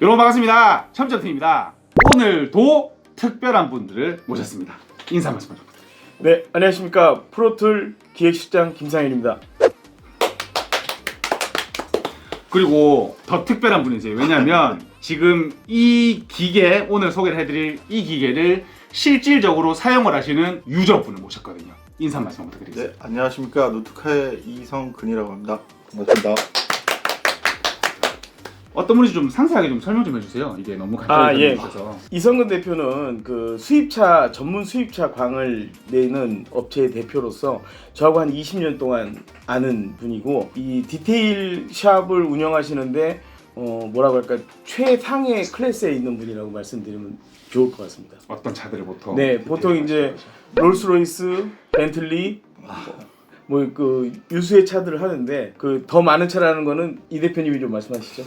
여러분 반갑습니다. 첨정팀입니다. 오늘도 특별한 분들을 모셨습니다. 인사 말씀 좀 부탁드립니다. 네, 안녕하십니까. 프로툴 기획실장 김상현입니다. 그리고 더 특별한 분이세요. 왜냐하면 지금 이 기계 오늘 소개를 해드릴 이 기계를 실질적으로 사용을 하시는 유저분을 모셨거든요. 인사 말씀 부탁드리겠습니다. 네, 안녕하십니까. 노트카의 이성근이라고 합니다. 반갑습니다. 어떤 분인지 좀 상세하게 좀 설명 좀 해주세요. 이게 너무 아, 예. 있어서. 이성근 대표는 그 수입차 전문 수입차 광을 내는 업체의 대표로서 저하고 한 20년 동안 아는 분이고 이 디테일 샵을 운영하시는데 어 뭐라고 할까 최상의 클래스에 있는 분이라고 말씀드리면 좋을 것 같습니다. 어떤 차들을 보통 네, 보통 이제 롤스로이스, 벤틀리 뭐 그 유수의 차들을 하는데 그 더 많은 차라는 거는 이 대표님이 좀 말씀하시죠.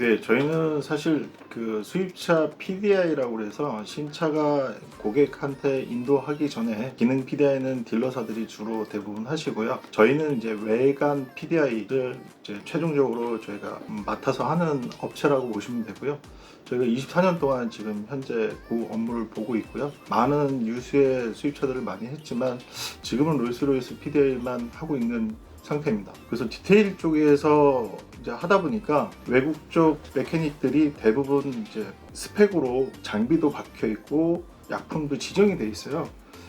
네, 저희는 사실 그 수입차 PDI라고 그래서 신차가 고객한테 인도하기 전에 기능 PDI는 딜러사들이 주로 대부분 하시고요. 저희는 이제 외관 PDI를 이제 최종적으로 저희가 맡아서 하는 업체라고 보시면 되고요. 저희가 24년 동안 지금 현재 그 업무를 보고 있고요. 많은 유수의 수입차들을 많이 했지만 지금은 롤스로이스 PDI만 하고 있는 상태입니다. 그래서 디테일 쪽에서 이제 하다 보니까 외국 쪽 메케닉들이 대부분 이제 스펙으로 장비도 박혀 있고 약품도 지정이 돼 있어요.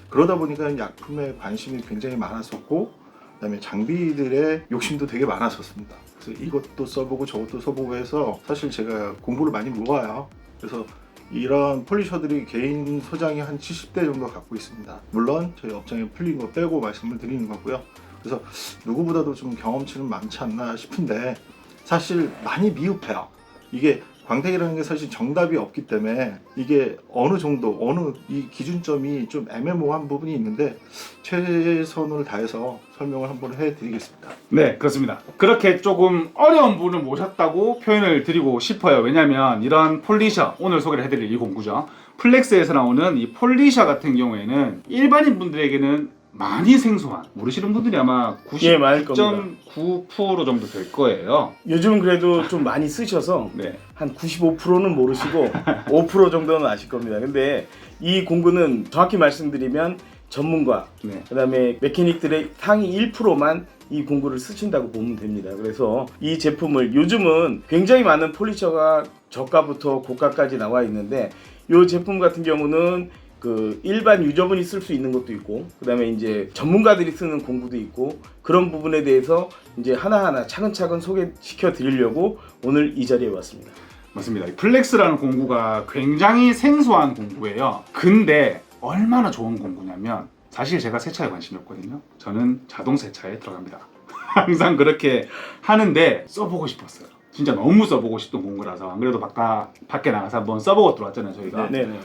그러다 보니까 약품에 관심이 굉장히 많았었고 그다음에 장비들의 욕심도 되게 많았었습니다. 그래서 이것도 써보고 저것도 써보고 해서 사실 제가 공부를 많이 모아요. 그래서 이런 폴리셔들이 개인 소장이 한 70대 정도 갖고 있습니다. 물론 저희 업장에 풀린 거 빼고 말씀을 드리는 거고요. 그래서 누구보다도 좀 경험치는 많지 않나 싶은데 사실 많이 미흡해요. 이게 광택이라는 게 사실 정답이 없기 때문에 이게 어느 정도 어느 이 기준점이 좀 애매모호한 부분이 있는데 최선을 다해서 설명을 한번 해드리겠습니다. 네, 그렇습니다. 그렇게 조금 어려운 분을 모셨다고 표현을 드리고 싶어요. 왜냐하면 이런 폴리셔, 오늘 소개를 해드릴 이 공구죠. 플렉스에서 나오는 이 폴리셔 같은 경우에는 일반인 분들에게는 많이 생소한 모르시는 분들이 아마 예, 많을 겁니다. 99.9% 정도 될 거예요. 요즘은 그래도 좀 많이 쓰셔서 네. 한 95%는 모르시고 5% 정도는 아실 겁니다. 근데 이 공구는 정확히 말씀드리면 전문가, 네. 그다음에 메케닉들의 상위 1%만 이 공구를 쓰신다고 보면 됩니다. 그래서 이 제품을 요즘은 굉장히 많은 폴리셔가 저가부터 고가까지 나와 있는데 이 제품 같은 경우는 그 일반 유저분이 쓸 수 있는 것도 있고 그다음에 이제 전문가들이 쓰는 공구도 있고 그런 부분에 대해서 이제 하나하나 차근차근 소개시켜 드리려고 오늘 이 자리에 왔습니다. 맞습니다. 이 플렉스라는 공구가 굉장히 생소한 공구예요. 근데 얼마나 좋은 공구냐면 사실 제가 세차에 관심이 없거든요. 저는 자동 세차에 들어갑니다. 항상 그렇게 하는데 써보고 싶었어요. 진짜 너무 써보고 싶던 공구라서 안 그래도 밖에 나가서 한번 써보고 들어왔잖아요 저희가 네, 네.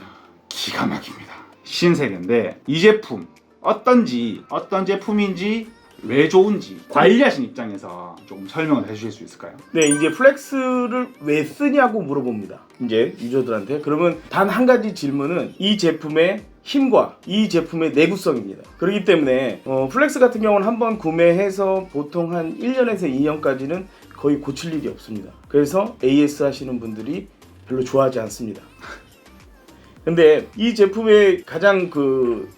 기가 막힙니다. 신세계인데 이 제품 어떤지 어떤 제품인지 왜 좋은지 관리하신 입장에서 조금 설명을 해주실 수 있을까요? 네, 이제 플렉스를 왜 쓰냐고 물어봅니다. 이제 유저들한테. 그러면 단 한 가지 질문은 이 제품의 힘과 이 제품의 내구성입니다. 그렇기 때문에 어, 플렉스 같은 경우는 한번 구매해서 보통 한 1년에서 2년까지는 거의 고칠 일이 없습니다. 그래서 AS 하시는 분들이 별로 좋아하지 않습니다. 근데 이 제품의 가장 그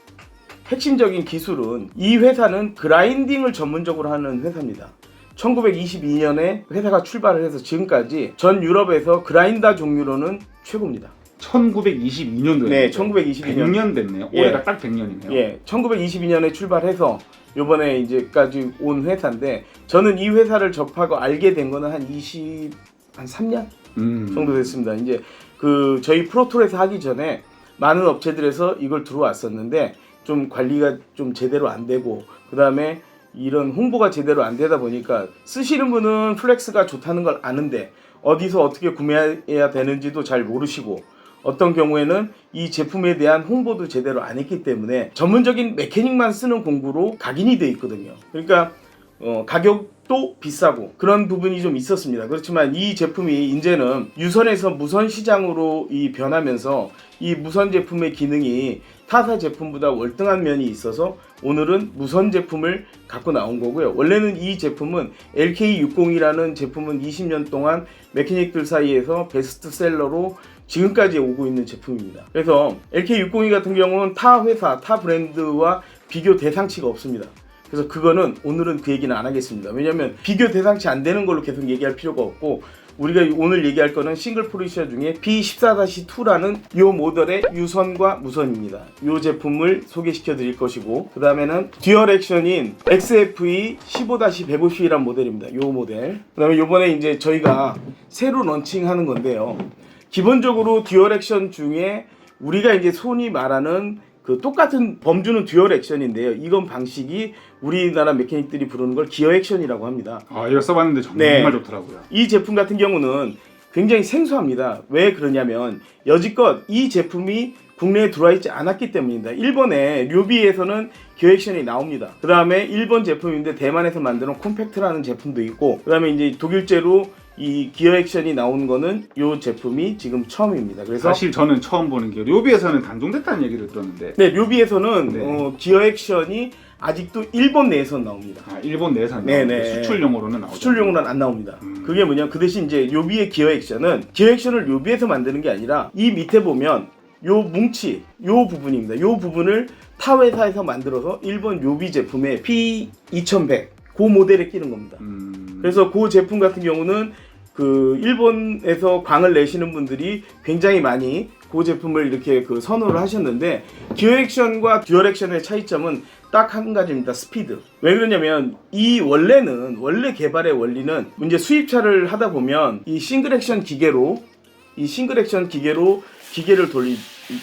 핵심적인 기술은 이 회사는 그라인딩을 전문적으로 하는 회사입니다. 1922년에 회사가 출발을 해서 지금까지 전 유럽에서 그라인더 종류로는 최고입니다. 1922년도에 네, 1922 년. 100년 됐네요. 예. 올해가 딱 100년이네요. 예, 1922년에 출발해서 요번에 이제까지 온 회사인데 저는 이 회사를 접하고 알게 된 거는 한 20, 한 3년 음. 정도 됐습니다. 이제 그 저희 프로토에서 하기 전에 많은 업체들에서 이걸 들어왔었는데 좀 관리가 좀 제대로 안 되고 그 다음에 이런 홍보가 제대로 안 되다 보니까 쓰시는 분은 플렉스가 좋다는 걸 아는데 어디서 어떻게 구매해야 되는지도 잘 모르시고 어떤 경우에는 이 제품에 대한 홍보도 제대로 안 했기 때문에 전문적인 메케닉만 쓰는 공구로 각인이 돼 있거든요. 그러니까 어, 가격도 비싸고 그런 부분이 좀 있었습니다. 그렇지만 이 제품이 이제는 유선에서 무선 시장으로 이 변하면서 이 무선 제품의 기능이 타사 제품보다 월등한 면이 있어서 오늘은 무선 제품을 갖고 나온 거고요. 원래는 이 제품은 LK60이라는 제품은 20년 동안 메케닉들 사이에서 베스트셀러로 지금까지 오고 있는 제품입니다. 그래서 LK602 같은 경우는 타 회사, 타 브랜드와 비교 대상치가 없습니다. 그래서 그거는 오늘은 그 얘기는 안 하겠습니다. 왜냐하면 비교 대상치 안 되는 걸로 계속 얘기할 필요가 없고 우리가 오늘 얘기할 거는 싱글 포리셔 중에 P14-2라는 이 모델의 유선과 무선입니다. 이 제품을 소개시켜 드릴 것이고 그 다음에는 듀얼 액션인 E XFE 15-150이란 모델입니다. 이 모델. 그 다음에 이번에 이제 저희가 새로 런칭하는 건데요. 기본적으로 듀얼 액션 중에 우리가 이제 손이 말하는 그 똑같은 범주는 듀얼 액션인데요. 이건 방식이 우리나라 메케닉들이 부르는 걸 기어 액션이라고 합니다. 아 이거 써봤는데 정말 네. 좋더라고요. 이 제품 같은 경우는 굉장히 생소합니다. 왜 그러냐면 여지껏 이 제품이 국내에 들어와 있지 않았기 때문입니다. 일본의 류비에서는 기어액션이 나옵니다. 그 다음에 일본 제품인데 대만에서 만드는 콤팩트라는 제품도 있고 그 다음에 이제 독일제로 이 기어 액션이 나온 거는 이 제품이 지금 처음입니다. 그래서 사실 저는 처음 보는 게 료비에서는 단종됐다는 얘기를 들었는데 네, 류비에서는 네. 어, 기어 액션이 아직도 일본 내에서 나옵니다. 아, 일본 내에서는 네, 나오는데 네. 수출용으로는 나오죠. 수출용으로는 안 나옵니다. 음. 그게 뭐냐? 그 대신 이제 요비의 기어 액션은 기어 액션을 요비에서 만드는 게 아니라 이 밑에 보면 요 뭉치, 요 부분입니다. 요 부분을 타 회사에서 만들어서 일본 요비 제품의 P2100 그 모델에 끼는 겁니다. 음... 그래서 그 제품 같은 경우는 그 일본에서 광을 내시는 분들이 굉장히 많이 그 제품을 이렇게 그 선호를 하셨는데 기어 액션과 듀얼 액션의 차이점은 딱 한 가지입니다. 스피드. 왜 그러냐면 이 원래는 원래 개발의 원리는 이제 수입차를 하다 보면 이 싱글 액션 기계로 이 싱글 액션 기계로 기계를 돌리,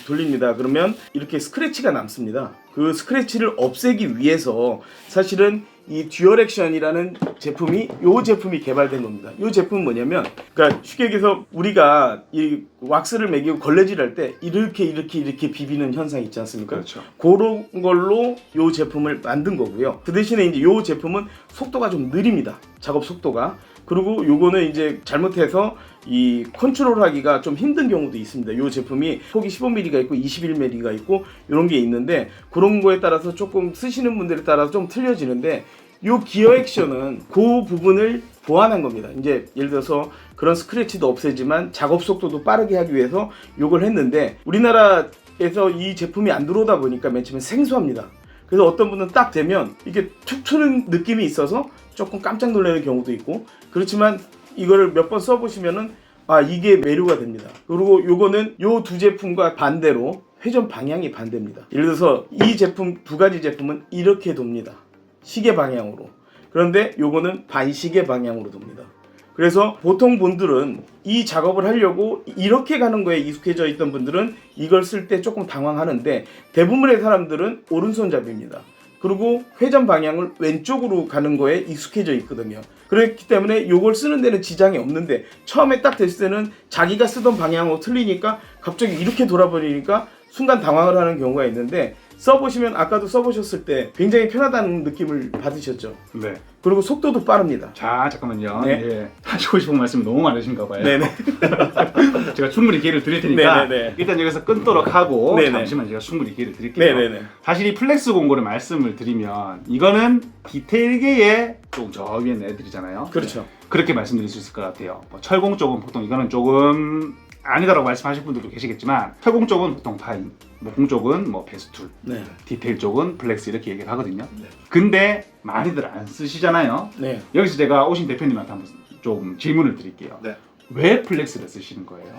돌립니다. 그러면 이렇게 스크래치가 남습니다. 그 스크래치를 없애기 위해서 사실은 이 듀얼 액션이라는 제품이 요 제품이 개발된 겁니다. 요 제품은 뭐냐면 그러니까 쉽게 얘기해서 우리가 이 왁스를 매기고 걸레질할 때 이렇게 이렇게 이렇게 비비는 현상 있지 않습니까? 그렇죠. 그런 걸로 요 제품을 만든 거고요. 그 대신에 이제 요 제품은 속도가 좀 느립니다. 작업 속도가. 그리고 요거는 이제 잘못해서 이 컨트롤하기가 좀 힘든 경우도 있습니다. 요 제품이 폭이 15mm가 있고 21mm가 있고 이런 게 있는데 그런 거에 따라서 조금 쓰시는 분들에 따라서 좀 틀려지는데 요 기어 액션은 그 부분을 보완한 겁니다. 이제 예를 들어서 그런 스크래치도 없애지만 작업 속도도 빠르게 하기 위해서 요걸 했는데 우리나라에서 이 제품이 안 들어오다 보니까 맨 처음에 생소합니다. 그래서 어떤 분은 딱 되면 이게 툭 트는 느낌이 있어서 조금 깜짝 놀라는 경우도 있고 그렇지만 이거를 몇 번 써보시면은 아 이게 매료가 됩니다. 그리고 요거는 요 두 제품과 반대로 회전 방향이 반대입니다. 예를 들어서 이 제품 두 가지 제품은 이렇게 돕니다. 시계 방향으로. 그런데 요거는 반시계 방향으로 돕니다. 그래서 보통 분들은 이 작업을 하려고 이렇게 가는 거에 익숙해져 있던 분들은 이걸 쓸 때 조금 당황하는데 대부분의 사람들은 오른손잡이입니다. 그리고 회전 방향을 왼쪽으로 가는 거에 익숙해져 있거든요. 그렇기 때문에 이걸 쓰는 데는 지장이 없는데 처음에 딱 됐을 때는 자기가 쓰던 방향하고 틀리니까 갑자기 이렇게 돌아버리니까 순간 당황을 하는 경우가 있는데 써보시면 아까도 써보셨을 때 굉장히 편하다는 느낌을 받으셨죠. 네. 그리고 속도도 빠릅니다. 자 잠깐만요. 네. 예. 하시고 싶은 말씀이 너무 많으신가 봐요. 네네. 제가 충분히 기회를 드릴 테니까 네네네. 일단 여기서 끊도록 하고 네네. 잠시만 제가 충분히 기회를 드릴게요. 네네네. 사실 이 플렉스 공고를 말씀을 드리면 이거는 디테일계의 좀저 위에 애들이잖아요. 그렇죠. 그렇게 말씀드릴 수 있을 것 같아요. 뭐 철공 쪽은 보통 이거는 조금 아니다라고 말씀하실 분들도 계시겠지만 철공 쪽은 보통 파인, 목공 쪽은 뭐 베스툴, 네. 디테일 쪽은 플렉스 이렇게 얘기를 하거든요. 네. 근데 많이들 안 쓰시잖아요. 네. 여기서 제가 오신 대표님한테 한번 좀 질문을 드릴게요. 네. 왜 플렉스를 쓰시는 거예요?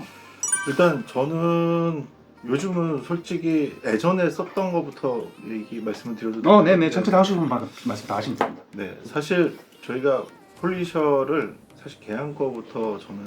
일단 저는 요즘은 솔직히 예전에 썼던 것부터 얘기 말씀을 드려도 어, 네네. 네. 천천히 하시면 말씀 다 하시면 됩니다. 네, 사실 저희가 폴리셔를 사실 개항 거부터 저는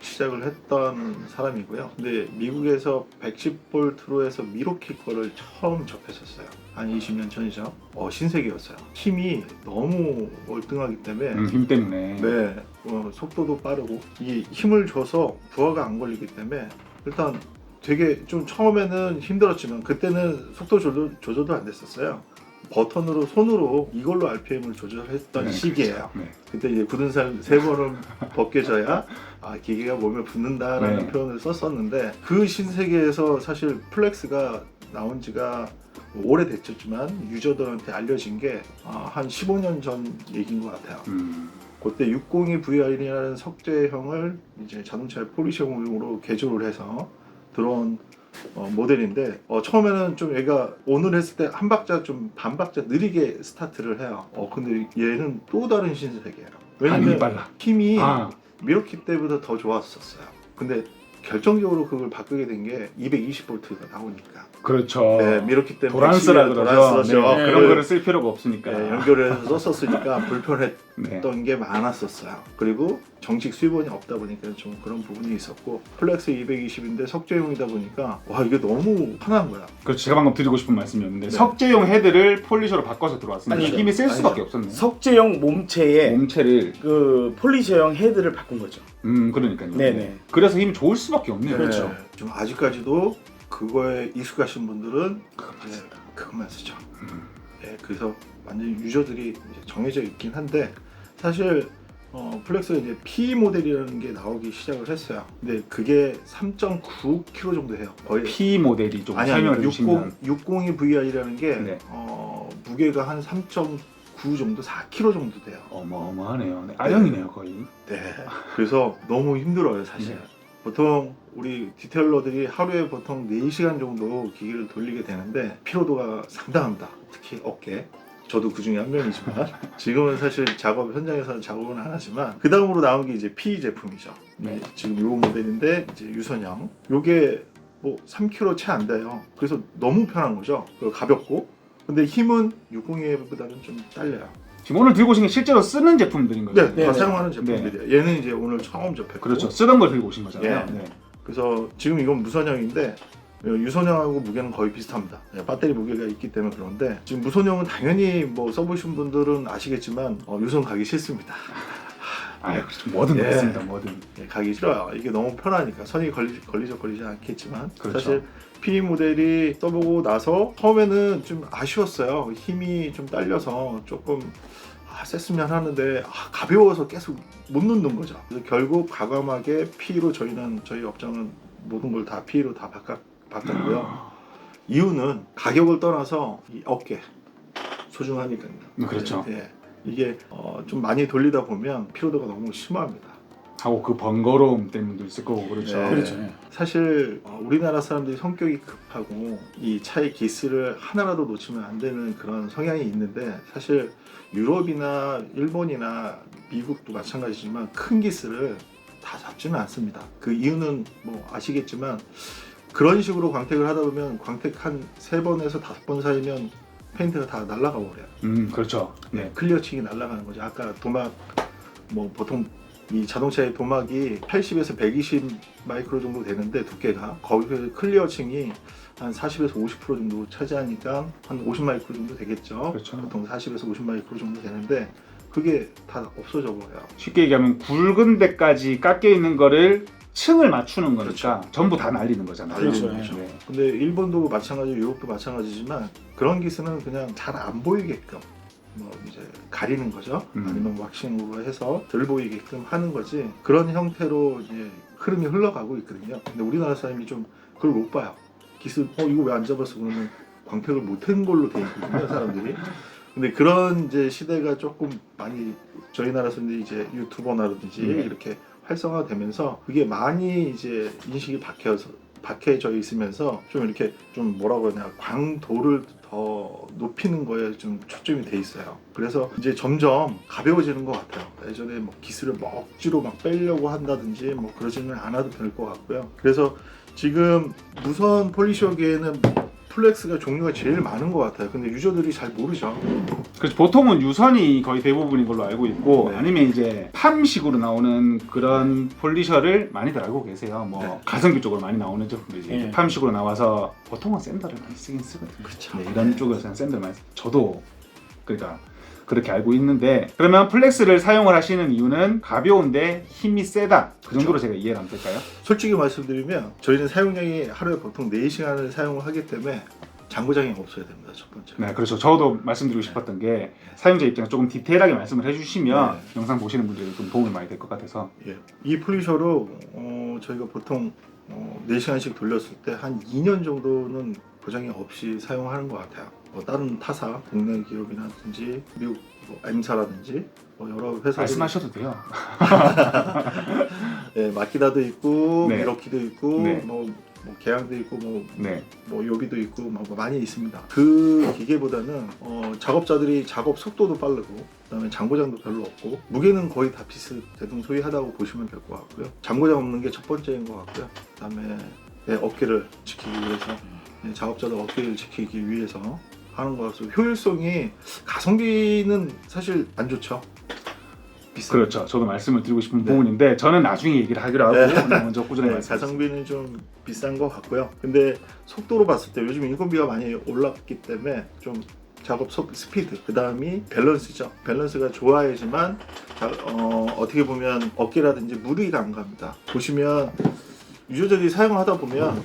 시작을 했던 사람이고요. 근데 미국에서 110볼트로 해서 미로키 거를 처음 접했었어요. 한 20년 전이죠. 어, 신세계였어요. 힘이 너무 월등하기 때문에 음, 힘 때문에. 네, 어, 속도도 빠르고 이 힘을 줘서 부하가 안 걸리기 때문에 일단 되게 좀 처음에는 힘들었지만 그때는 속도 조절, 조절도 안 됐었어요. 버튼으로 손으로 이걸로 RPM을 조절했던 네, 시기예요. 네. 그때 이제 굳은 살세 번은 벗겨져야 아 기계가 몸에 붙는다라는 네. 표현을 썼었는데 그 신세계에서 사실 플렉스가 나온 지가 오래됐지만 유저들한테 알려진 게한 15년 전 얘기인 것 같아요. 음. 그때 602 VR이라는 석재형을 이제 자동차의 포리쉐공으로 개조를 해서 들어온 어, 모델인데 어, 처음에는 좀 얘가 오늘 했을 때 한 박자 좀 반 박자 느리게 스타트를 해요. 어 근데 얘는 또 다른 신세계예요. 왜냐면 빨라. 힘이 아, 미러키 때보다 더 좋았었어요. 근데 결정적으로 그걸 바꾸게 된 게 220V가 나오니까. 그렇죠. 네, 미러키 때문에 도란스라 그러죠. 도란스죠. 네, 네. 그런 거를 쓸 필요가 없으니까. 네, 연결해서 썼었으니까 불편했 던 네. 게 많았었어요. 그리고 정식 수입원이 없다 보니까 좀 그런 부분이 있었고 플렉스 220인데 석재용이다 보니까 와 이게 너무 편한 거야. 그렇죠. 제가 방금 드리고 싶은 말씀이었는데 네. 석재용 헤드를 폴리셔로 바꿔서 들어왔습니다. 아니죠. 힘이 셀 수밖에 아니죠. 없었네. 석재형 몸체에 몸체를 그 폴리셔형 헤드를 바꾼 거죠. 음 그러니까요. 네네. 그래서 힘이 좋을 수밖에 없네요. 그렇죠. 네, 좀 아직까지도 그거에 익숙하신 분들은 이제 그것만 쓰죠. 음. 네, 그래서 완전 유저들이 이제 정해져 있긴 한데 사실 어, 플렉스가 이제 P 모델이라는 게 나오기 시작을 했어요. 근데 그게 3.9kg 정도 해요. 거의 P 모델이 좀 아니 아니 설명을 60, 해주시면 602 VI라는 게 네. 어, 무게가 한 3.9 정도 4kg 정도 돼요. 어마어마하네요. 네, 아령이네요 거의. 네. 그래서 너무 힘들어요 사실. 네. 보통 우리 디테일러들이 하루에 보통 4시간 정도 기기를 돌리게 되는데 피로도가 상당합니다. 특히 어깨. 저도 그 중에 한 명이지만 지금은 사실 작업 현장에서는 작업은 안 하지만 그 다음으로 나온 게 이제 P 제품이죠. 네. 지금 요 모델인데 이제 유선형. 요게 뭐 3kg 채 안 돼요. 그래서 너무 편한 거죠. 그리고 가볍고. 근데 힘은 602보다는 좀 딸려요. 지금 오늘 들고 오신 게 실제로 쓰는 제품들인 거죠. 네, 네, 다 네. 사용하는 제품들이에요. 얘는 이제 오늘 처음 접했고. 그렇죠. 쓰던 걸 들고 오신 거잖아요. 예. 네. 그래서 지금 이건 무선형인데 유선형하고 무게는 거의 비슷합니다. 예, 배터리 무게가 있기 때문에 그런데 지금 무선형은 당연히 뭐 써보신 분들은 아시겠지만 어, 유선 가기 싫습니다. 아, 그렇죠. 뭐든 예. 그렇습니다. 뭐든. 예, 가기 싫어요. 이게 너무 편하니까 선이 걸리, 걸리적 걸리지 않겠지만 그렇죠. 사실 P 모델이 써보고 나서 처음에는 좀 아쉬웠어요. 힘이 좀 딸려서 조금 아, 셌으면 하는데 아, 가벼워서 계속 못 넣는 거죠. 그래서 결국 과감하게 P로 저희는 저희 업장은 모든 걸 다 P로 다 바꿨, 바꿨고요. 이유는 가격을 떠나서 이 어깨 소중하니까요. 음, 그렇죠. 예, 이게 어, 좀 많이 돌리다 보면 피로도가 너무 심합니다. 하고 그 번거로움 때문도 있을 거고 그렇죠. 네. 그렇죠. 사실 어, 우리나라 사람들이 성격이 급하고 이 차의 기스를 하나라도 놓치면 안 되는 그런 성향이 있는데 사실 유럽이나 일본이나 미국도 마찬가지지만 큰 기스를 다 잡지는 않습니다. 그 이유는 뭐 아시겠지만 그런 식으로 광택을 하다 보면 광택 한 세 번에서 다섯 번 사이면 페인트가 다 날아가 버려요. 음, 그렇죠. 네. 클리어층이 날아가는 거죠. 아까 도막 뭐 보통 이 자동차의 도막이 80에서 120 마이크로 정도 되는데 두께가 거기 클리어층이 한 40에서 50% 정도 차지하니까 한 50 마이크로 정도 되겠죠. 그렇죠. 보통 40에서 50 마이크로 정도 되는데 그게 다 없어져 버려요. 쉽게 얘기하면 굵은 데까지 깎여 있는 거를 층을 맞추는 거니까 그렇죠. 전부 다 날리는 거잖아요. 그렇죠. 네. 근데 일본도 마찬가지, 유럽도 마찬가지지만 그런 기스는 그냥 잘 안 보이게끔 뭐 이제 가리는 거죠. 음. 아니면 왁싱으로 해서 덜 보이게끔 하는 거지. 그런 형태로 이제 흐름이 흘러가고 있거든요. 근데 우리나라 사람이 좀 그걸 못 봐요. 기스, 어 이거 왜 안 잡았어? 그러면 광택을 못한 걸로 돼 있거든요, 사람들이. 근데 그런 이제 시대가 조금 많이 저희 나라 사람들이 이제 유튜버나든지 네. 이렇게 활성화되면서 그게 많이 이제 인식이 박혀서 박혀져 있으면서 좀 이렇게 좀 뭐라고 하냐 광도를 더 높이는 거에 좀 초점이 돼 있어요. 그래서 이제 점점 가벼워지는 것 같아요. 예전에 뭐 기술을 막 억지로 막 빼려고 한다든지 뭐 그러지는 않아도 될 것 같고요. 그래서 지금 무선 폴리쇼계에는 플렉스가 종류가 제일 많은 것 같아요. 근데 유저들이 잘 모르죠. 그래서 보통은 유선이 거의 대부분인 걸로 알고 있고 네. 아니면 이제 팜식으로 나오는 그런 폴리셔를 많이들 알고 계세요. 뭐 네. 가성비 쪽으로 많이 나오는 제품들이 이제 네. 팜식으로 나와서 보통은 샌들을 많이 쓰긴 쓰거든요. 그렇죠. 네, 이런 쪽에서는 샌들 많이 쓰. 저도 그러니까 그렇게 알고 있는데 그러면 플렉스를 사용을 하시는 이유는 가벼운데 힘이 세다. 그 정도로 제가 이해를 하면 될까요? 솔직히 말씀드리면 저희는 사용량이 하루에 보통 4시간을 사용을 하기 때문에 장고장이 없어야 됩니다. 첫 번째. 네, 그렇죠. 저도 말씀드리고 싶었던 게 사용자 입장에서 조금 디테일하게 말씀을 해주시면 네. 영상 보시는 분들이 좀 도움이 많이 될 것 같아서 예. 이 폴리셔로 어, 저희가 보통 어, 4시간씩 돌렸을 때 한 2년 정도는 고장이 없이 사용하는 것 같아요. 뭐 다른 타사, 국내 기업이라든지 미국 뭐 M사라든지 뭐 여러 회사들이 말씀하셔도 돼요. 예, 마키다도 있고 네. 미러키도 있고 네. 뭐, 뭐 개양도 있고 뭐, 네, 뭐 요비도 있고 뭐 많이 있습니다. 그 기계보다는 어, 작업자들이 작업 속도도 빠르고 그다음에 장고장도 별로 없고 무게는 거의 다 비슷 대동소이하다고 보시면 될 것 같고요. 장고장 없는 게 첫 번째인 것 같고요. 그다음에 내 어깨를 지키기 위해서 네, 작업자들 어깨를 지키기 위해서 하는 거라서 효율성이 가성비는 사실 안 좋죠. 비싸. 그렇죠. 저도 말씀을 드리고 싶은 네. 부분인데 저는 나중에 얘기를 하기로 하고 네. 오늘 먼저 꾸준히 네. 가성비는 좀 비싼 것 같고요. 근데 속도로 봤을 때 요즘 인건비가 많이 올랐기 때문에 좀 작업 속 스피드 그 다음이 밸런스죠. 밸런스가 좋아야지만 자- 어, 어떻게 보면 어깨라든지 무리가 안 갑니다. 보시면 유저들이 사용하다 보면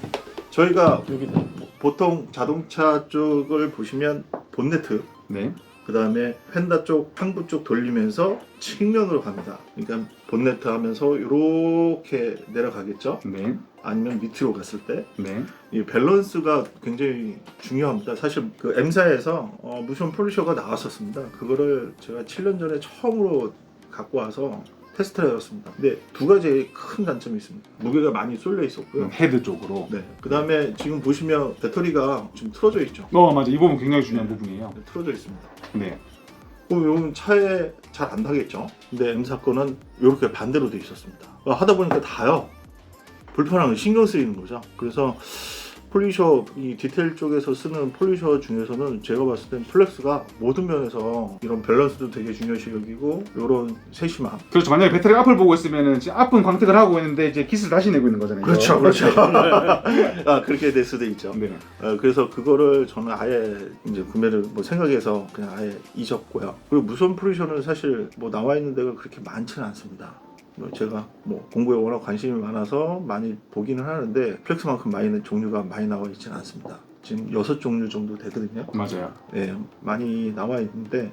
저희가 여기다. 보통 자동차 쪽을 보시면 본네트 네, 그 다음에 펜다 쪽, 항부 쪽 돌리면서 측면으로 갑니다. 그러니까 본네트 하면서 이렇게 내려가겠죠. 네, 아니면 밑으로 갔을 때이 네. 밸런스가 굉장히 중요합니다. 사실 그 M사에서 어, 무션 폴리셔가 나왔었습니다. 그거를 제가 7년 전에 처음으로 갖고 와서 테스트를 해봤습니다. 근데 두 가지 큰 단점이 있습니다. 무게가 많이 쏠려 있었고요. 음, 헤드 쪽으로. 네. 그 다음에 지금 보시면 배터리가 지금 틀어져 있죠. 어 맞아 이 부분 굉장히 중요한 네. 부분이에요. 네, 틀어져 있습니다. 네, 그럼 요건 차에 잘 안 타겠죠. 근데 M 사건은 이렇게 반대로 돼 있었습니다. 어, 하다 보니까 다요. 불편한 거 신경 쓰이는 거죠. 그래서 폴리셔 이 디테일 쪽에서 쓰는 폴리셔 중에서는 제가 봤을 땐 플렉스가 모든 면에서 이런 밸런스도 되게 중요시 여기고 이런 세심함. 그렇죠. 만약에 배터리가 앞을 보고 있으면은 지금 앞은 광택을 하고 있는데 이제 깃을 다시 내고 있는 거잖아요. 그렇죠, 그렇죠. 아 그렇게 될 수도 있죠. 네, 어, 그래서 그거를 저는 아예 이제 구매를 뭐 생각해서 그냥 아예 잊었고요. 그리고 무선 폴리셔는 사실 뭐 나와 있는 데가 그렇게 많지는 않습니다. 뭐 제가 뭐 공부에 워낙 관심이 많아서 많이 보기는 하는데 플렉스만큼 많이 종류가 많이 나와 있지는 않습니다. 지금 여섯 종류 정도 되거든요. 맞아요. 예, 많이 나와 있는데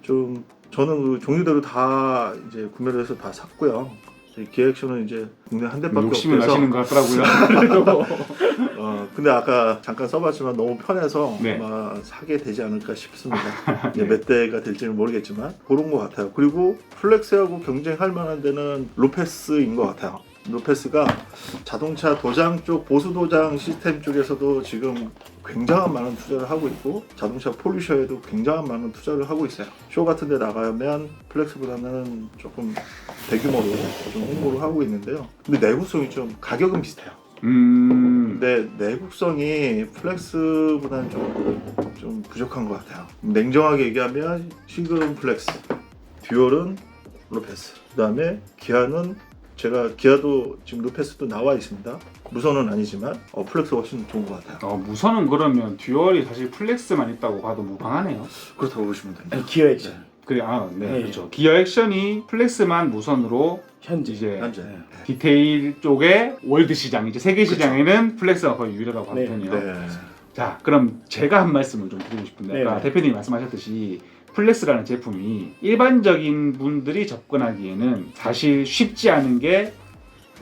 좀 저는 그 종류대로 다 이제 구매를 해서 다 샀고요. 이 기획션은 이제 국내 한 대밖에 없어서 나시는 것 같더라고요. 어, 근데 아까 잠깐 써봤지만 너무 편해서 네. 아마 사게 되지 않을까 싶습니다. 이제 몇 대가 될지는 모르겠지만 그런 것 같아요. 그리고 플렉스하고 경쟁할 만한 데는 로페스인 것 같아요. 로페스가 자동차 도장 쪽 보수 도장 시스템 쪽에서도 지금 굉장한 많은 투자를 하고 있고 자동차 폴리셔에도 굉장한 많은 투자를 하고 있어요. 쇼 같은 데 나가면 플렉스보다는 조금 대규모로 좀 홍보를 하고 있는데요. 근데 내구성이 좀 가격은 비슷해요. 음, 근데 내구성이 플렉스보다는 좀, 좀 부족한 것 같아요. 냉정하게 얘기하면 싱글은 플렉스, 듀얼은 로페스, 그 다음에 기아는 제가 기아도 지금 로페스도 나와 있습니다. 무선은 아니지만 어, 플렉스가 훨씬 좋은 것 같아요. 어, 무선은 그러면 듀얼이 사실 플렉스만 있다고 봐도 무방하네요. 그렇다고 보시면 됩니다. 아니, 기어 액션. 그래, 아, 네, 네. 그렇죠. 기어 액션이 플렉스만 무선으로 현재. 이제 현재. 네. 디테일 쪽에 월드 시장, 이제 세계 그렇죠. 시장에는 플렉스가 거의 유일하다고 네, 되네요. 네. 자, 그럼 제가 한 말씀을 좀 드리고 싶은데 네, 아까 네. 대표님이 말씀하셨듯이 플렉스라는 제품이 일반적인 분들이 접근하기에는 사실 쉽지 않은 게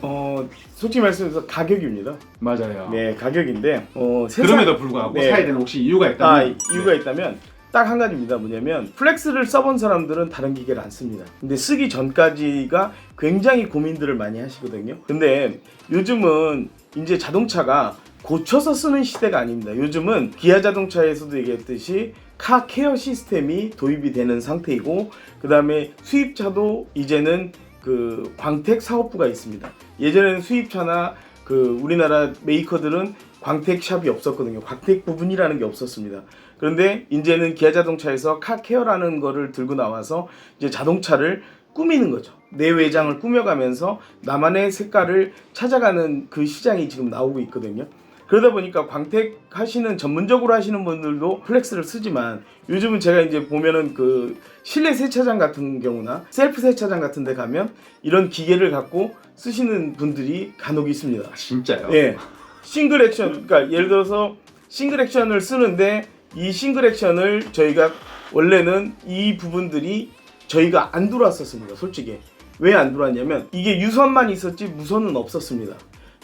어, 솔직히 말씀해서 가격입니다. 맞아요. 네, 가격인데 어, 세상 그럼에도 불구하고 네. 사야 되는 혹시 이유가 아, 있다면 이유가 네. 있다면 딱 한 가지입니다. 뭐냐면 플렉스를 써본 사람들은 다른 기계를 안 씁니다. 근데 쓰기 전까지가 굉장히 고민들을 많이 하시거든요. 근데 요즘은 이제 자동차가 고쳐서 쓰는 시대가 아닙니다. 요즘은 기아 자동차에서도 얘기했듯이 카 케어 시스템이 도입이 되는 상태이고 그 다음에 수입차도 이제는 그 광택 사업부가 있습니다. 예전에는 수입차나 그 우리나라 메이커들은 광택 샵이 없었거든요. 광택 부분이라는 게 없었습니다. 그런데 이제는 기아 자동차에서 카케어라는 거를 들고 나와서 이제 자동차를 꾸미는 거죠. 내 외장을 꾸며가면서 나만의 색깔을 찾아가는 그 시장이 지금 나오고 있거든요. 그러다 보니까 광택 하시는 전문적으로 하시는 분들도 플렉스를 쓰지만 요즘은 제가 이제 보면은 그 실내 세차장 같은 경우나 셀프 세차장 같은 데 가면 이런 기계를 갖고 쓰시는 분들이 간혹 있습니다. 아, 진짜요? 예. 싱글 액션 그러니까 예를 들어서 싱글 액션을 쓰는데 이 싱글 액션을 저희가 원래는 이 부분들이 저희가 안 들어왔었습니다. 솔직히 왜 안 들어왔냐면 이게 유선만 있었지 무선은 없었습니다.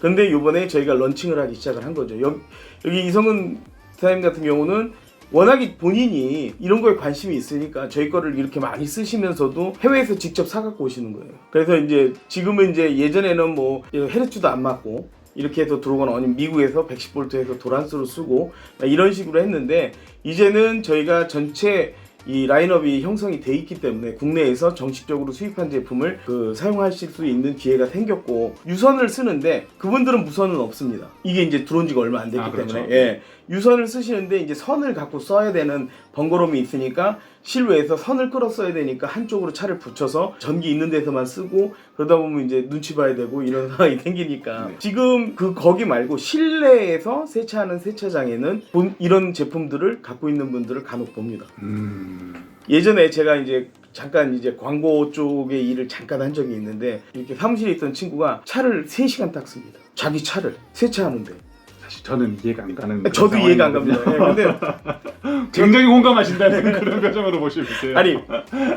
근데 요번에 저희가 런칭을 하기 시작을 한 거죠. 여기, 여기 이성근 사장님 같은 경우는 워낙에 본인이 이런 거에 관심이 있으니까 저희 거를 이렇게 많이 쓰시면서도 해외에서 직접 사갖고 오시는 거예요. 그래서 이제 지금은 이제 예전에는 뭐 헤르츠도 안 맞고 이렇게 해서 들어오거나 아니면 미국에서 110볼트에서 도란스로 쓰고 이런 식으로 했는데 이제는 저희가 전체 이 라인업이 형성이 돼 있기 때문에 국내에서 정식적으로 수입한 제품을 그 사용하실 수 있는 기회가 생겼고 유선을 쓰는데 그분들은 무선은 없습니다. 이게 이제 들어온 지가 얼마 안 됐기 아, 그렇죠. 때문에 예. 유선을 쓰시는데 이제 선을 갖고 써야 되는 번거로움이 있으니까 실외에서 선을 끌어 써야 되니까 한쪽으로 차를 붙여서 전기 있는 데서만 쓰고 그러다 보면 이제 눈치 봐야 되고 이런 상황이 생기니까 네. 지금 그 거기 말고 실내에서 세차하는 세차장에는 본- 이런 제품들을 갖고 있는 분들을 간혹 봅니다. 음. 예전에 제가 이제 잠깐 이제 광고 쪽에 일을 잠깐 한 적이 있는데 이렇게 사무실에 있던 친구가 차를 3시간 닦습니다. 자기 차를 세차하는데 저는 이해가 안 가는. 저도 그런 이해가 안 상황이거든요. 갑니다. 예, 근데 굉장히 공감하신다는 그런 표정으로 보시면 아니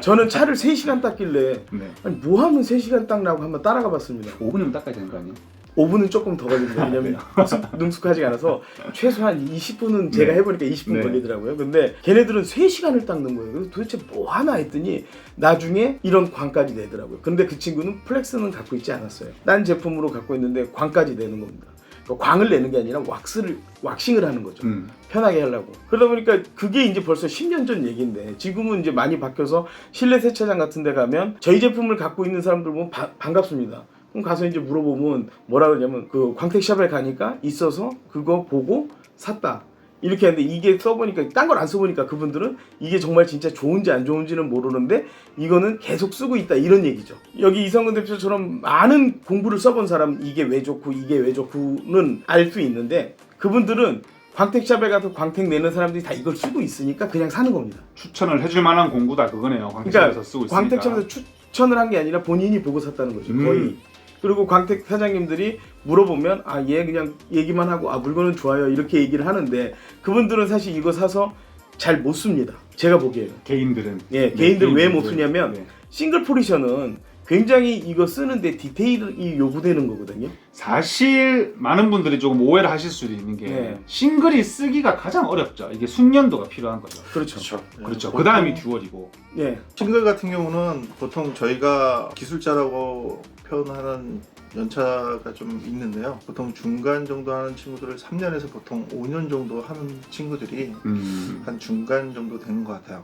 저는 차를 3시간 닦길래 네. 아니 뭐 하면 3시간 닦나고 한번 따라가 봤습니다. 5분이면 닦아야 되는 거 아니에요? 5분은 조금 더 걸립니다. 왜냐면 능숙- 능숙하지 않아서 최소한 20분은 제가 네. 해보니까 20분 네. 걸리더라고요. 근데 걔네들은 3시간을 닦는 거예요. 그래서 도대체 뭐 하나 했더니 나중에 이런 광까지 내더라고요. 근데 그 친구는 플렉스는 갖고 있지 않았어요. 딴 제품으로 갖고 있는데 광까지 내는 겁니다. 그러니까 광을 내는 게 아니라 왁스를 왁싱을 하는 거죠. 음. 편하게 하려고. 그러다 보니까 그게 이제 벌써 10년 전 얘기인데 지금은 이제 많이 바뀌어서 실내 세차장 같은 데 가면 저희 제품을 갖고 있는 사람들 보면 바- 반갑습니다. 그럼 가서 이제 물어보면 뭐라 그러냐면 그 광택샵에 가니까 있어서 그거 보고 샀다. 이렇게 하는데 이게 써보니까 딴 걸 안 써보니까 그분들은 이게 정말 진짜 좋은지 안 좋은지는 모르는데 이거는 계속 쓰고 있다 이런 얘기죠. 여기 이성근 대표처럼 많은 공부를 써본 사람 이게 왜 좋고 이게 왜 좋고는 알 수 있는데 그분들은 광택샵에 가서 광택 내는 사람들이 다 이걸 쓰고 있으니까 그냥 사는 겁니다. 추천을 해줄 만한 공구다 그거네요. 광택샵에서 그러니까 쓰고 있으니까. 광택샵에서 추천을 한 게 아니라 본인이 보고 샀다는 거죠. 음. 거의. 그리고 광택 사장님들이 물어보면 아 얘 그냥 얘기만 하고 아 물건은 좋아요 이렇게 얘기를 하는데 그분들은 사실 이거 사서 잘 못 씁니다. 제가 보기에는. 개인들은. 예, 네, 개인들 왜 못. 쓰냐면 네. 싱글 포리션은 굉장히 이거 쓰는데 디테일이 요구되는 거거든요. 사실 많은 분들이 조금 오해를 하실 수도 있는 게 네. 싱글이 쓰기가 가장 어렵죠. 이게 숙련도가 필요한 거죠. 그렇죠. 그렇죠. 보통 그 다음이 듀얼이고. 예. 싱글 같은 경우는 보통 저희가 기술자라고 표현하는 연차가 좀 있는데요. 보통 중간 정도 하는 친구들을 3년에서 보통 5년 정도 하는 친구들이 음. 한 중간 정도 되는 것 같아요.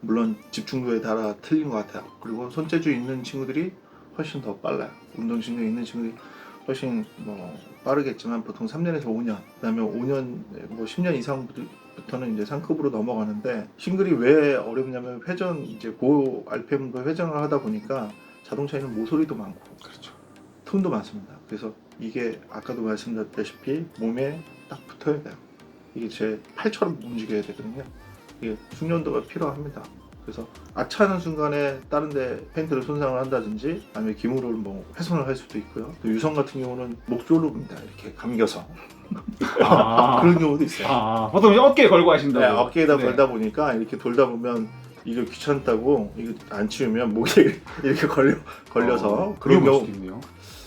물론 집중도에 따라 틀린 것 같아요. 그리고 손재주 있는 친구들이 훨씬 더 빨라요. 운동신경 있는 친구들이 훨씬 뭐 빠르겠지만 보통 3년에서 5년, 그다음에 5년, 뭐 10년 이상부터는 이제 상급으로 넘어가는데 싱글이 왜 어렵냐면 회전 이제 고 RPM도 회전을 하다 보니까 자동차에는 모서리도 많고 그렇죠. 톤도 많습니다. 그래서 이게 아까도 말씀드렸다시피 몸에 딱 붙어야 돼요. 이게 제 팔처럼 움직여야 되거든요. 이게 숙련도가 필요합니다. 그래서 아차하는 순간에 다른데 팬트를 손상을 한다든지 아니면 기물을 뭐 훼손을 할 수도 있고요. 또 유성 같은 경우는 목졸로입니다. 이렇게 감겨서 아. 그런 경우도 있어요. 아, 보통 어깨에 걸고 하신다고. 네, 어깨에다 네. 걸다 보니까 이렇게 돌다 보면 이게 귀찮다고 이거 안 치우면 목에 이렇게 걸려 걸려서 어, 그런 위험할 경우 있네요.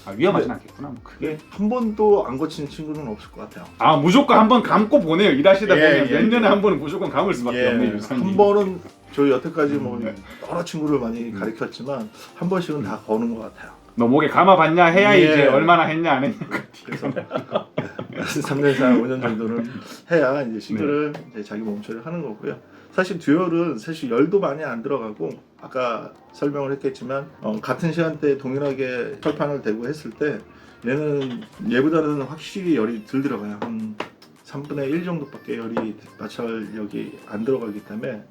아, 위험하진 않겠구나. 뭐 크게. 그게 한 번도 안 거친 친구는 없을 것 같아요. 아, 무조건 한 번 감고 보내요. 일하시다 예, 보면 예, 몇 년에 예. 한 번은 무조건 감을 수밖에 없네요. 유산이. 한 번은 저희 여태까지 뭐 음. 여러 친구를 많이 음. 가르쳤지만 한 번씩은 다 거는 것 같아요. 너 목에 감아봤냐 해야 예. 이제 얼마나 했냐 안 했냐. 그래서 3년, 4, 5년 정도는 해야 이제 싱글을 네. 이제 자기 몸처리 하는 거고요. 사실 듀얼은 사실 열도 많이 안 들어가고 아까 설명을 했겠지만 어, 같은 시간대에 동일하게 철판을 대고 했을 때 얘는 얘보다는 확실히 열이 덜 들어가요. 한 3분의 1 정도밖에 열이 마찰력이 안 들어가기 때문에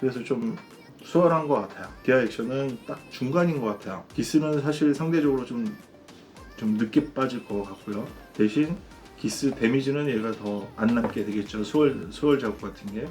그래서 좀 수월한 것 같아요. 기아 액션은 딱 중간인 것 같아요. 기스는 사실 상대적으로 좀, 좀 늦게 빠질 것 같고요. 대신 기스 데미지는 얘가 더 안 남게 되겠죠. 수월, 수월 작업 같은 게.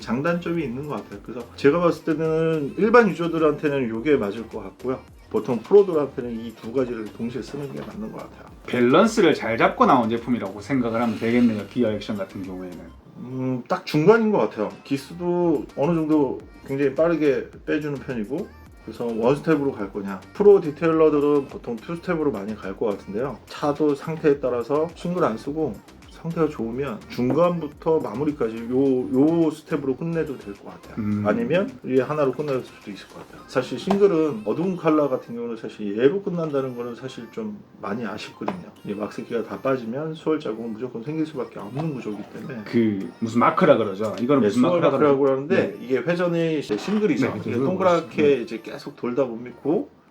장단점이 있는 것 같아요. 그래서 제가 봤을 때는 일반 유저들한테는 이게 맞을 것 같고요. 보통 프로들한테는 이 두 가지를 동시에 쓰는 게 맞는 것 같아요. 밸런스를 잘 잡고 나온 제품이라고 생각을 하면 되겠네요. 기어 액션 같은 경우에는. 음, 딱 중간인 것 같아요. 기스도 어느 정도 굉장히 빠르게 빼주는 편이고, 그래서 원스텝으로 갈 거냐. 프로 디테일러들은 보통 투스텝으로 많이 갈 것 같은데요. 차도 상태에 따라서 싱글 안 쓰고, 상태가 좋으면 중간부터 마무리까지 요, 요 스텝으로 끝내도 될 것 같아요. 음. 아니면 이 하나로 끝낼 수도 있을 것 같아요. 사실 싱글은 어두운 컬러 같은 경우는 사실 얘로 끝난다는 거는 사실 좀 많이 아쉽거든요. 이 막스기가 다 빠지면 수월 자국은 무조건 생길 수밖에 없는 구조이기 때문에 그 무슨 마크라 그러죠. 이거는 네, 무슨 수월 마크라 마크라고. 그러는데 이게 회전이 이제 싱글이죠. 네, 이게. 동그랗게 이제 계속 돌다 보면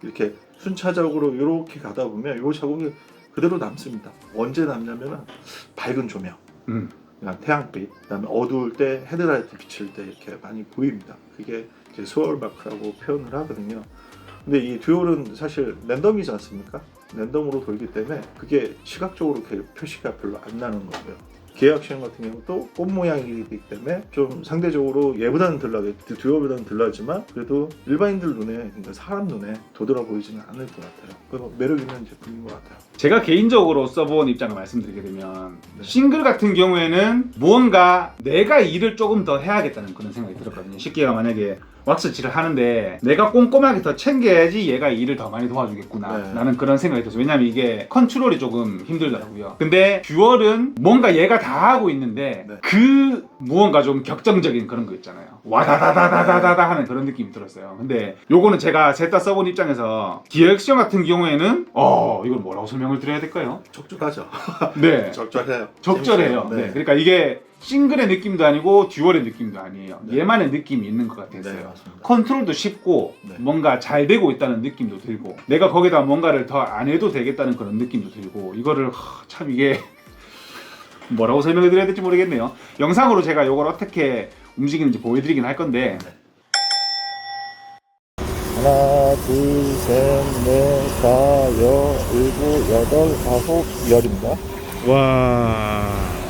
이렇게 순차적으로 이렇게 가다 보면 이 자국이 그대로 남습니다. 언제 남냐면은 밝은 조명, 음. 태양빛, 그다음에 어두울 때 헤드라이트 비칠 때 이렇게 많이 보입니다. 그게 이제 수월 마크라고 표현을 하거든요. 근데 이 듀얼은 사실 랜덤이지 않습니까? 랜덤으로 돌기 때문에 그게 시각적으로 이렇게 표시가 별로 안 나는 거고요. 계약시험 같은 경우도 꽃 모양이기 때문에 좀 상대적으로 얘보다는 덜나게 듀얼보다는 덜나지만 그래도 일반인들 눈에 그러니까 사람 눈에 도드라 보이지는 않을 것 같아요. 그래서 매력 있는 제품인 것 같아요. 제가 개인적으로 써본 입장을 말씀드리게 되면 네. 싱글 같은 경우에는 무언가 내가 일을 조금 더 해야겠다는 그런 생각이 들었거든요. 쉽게가 만약에 왁스칠을 하는데 내가 꼼꼼하게 더 챙겨야지 얘가 일을 더 많이 도와주겠구나 네. 라는 그런 생각이 들어서 왜냐면 이게 컨트롤이 조금 힘들더라고요. 근데 듀얼은 뭔가 얘가 다 하고 있는데 네. 그 무언가 좀 격정적인 그런 거 있잖아요. 와다다다다다다다 하는 그런 느낌이 들었어요. 근데 요거는 제가 셋 다 써본 입장에서 디렉션 같은 경우에는 어 이걸 뭐라고 설명을 드려야 될까요? 적절하죠. 네. 적절해요. 적절해요. 재밌어요. 네. 그러니까 이게 싱글의 느낌도 아니고 듀얼의 느낌도 아니에요. 네. 얘만의 느낌이 있는 것 네, 같았어요. 맞습니다. 컨트롤도 쉽고 네. 뭔가 잘 되고 있다는 느낌도 들고 내가 거기다 뭔가를 더 안 해도 되겠다는 그런 느낌도 들고 이거를 하, 참 이게 뭐라고 설명해 드려야 될지 모르겠네요. 영상으로 제가 이걸 어떻게 움직이는지 보여드리긴 할 건데 하나, 둘, 셋, 넷, 다, 여, 일곱, 여덟, 아홉, 열입니다. 와